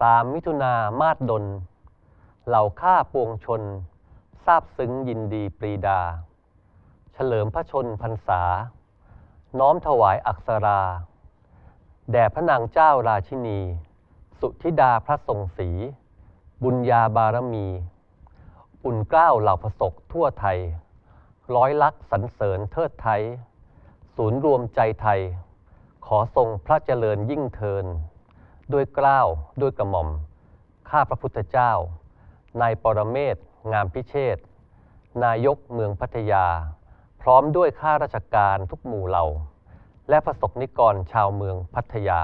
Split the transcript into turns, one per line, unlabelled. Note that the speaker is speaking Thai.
สามมิถุนามาดดล เหล่าข้าปวงชน ทราบซึ้งยินดีปรีดา เฉลิมพระชนพรรษา น้อมถวายอักษรา แด่พระนางเจ้าราชินี สุธิดาพระทรงศรีบุญญาบารมี อุ่นเกล้าวเหล่าพระศกทั่วไทย ร้อยลักษณ์สรรเสริญเทิดไทย ศูนย์รวมใจไทย ขอทรงพระเจริญยิ่งเทิน ด้วยเกล้าวด้วยกระหม่อม ข้าพระพุทธเจ้า นายปรเมศ งามพิเชษ นายกเมืองพัทยา พร้อมด้วยข้าราชการทุกหมู่เหล่า และประสบนิกรชาวเมืองพัทยา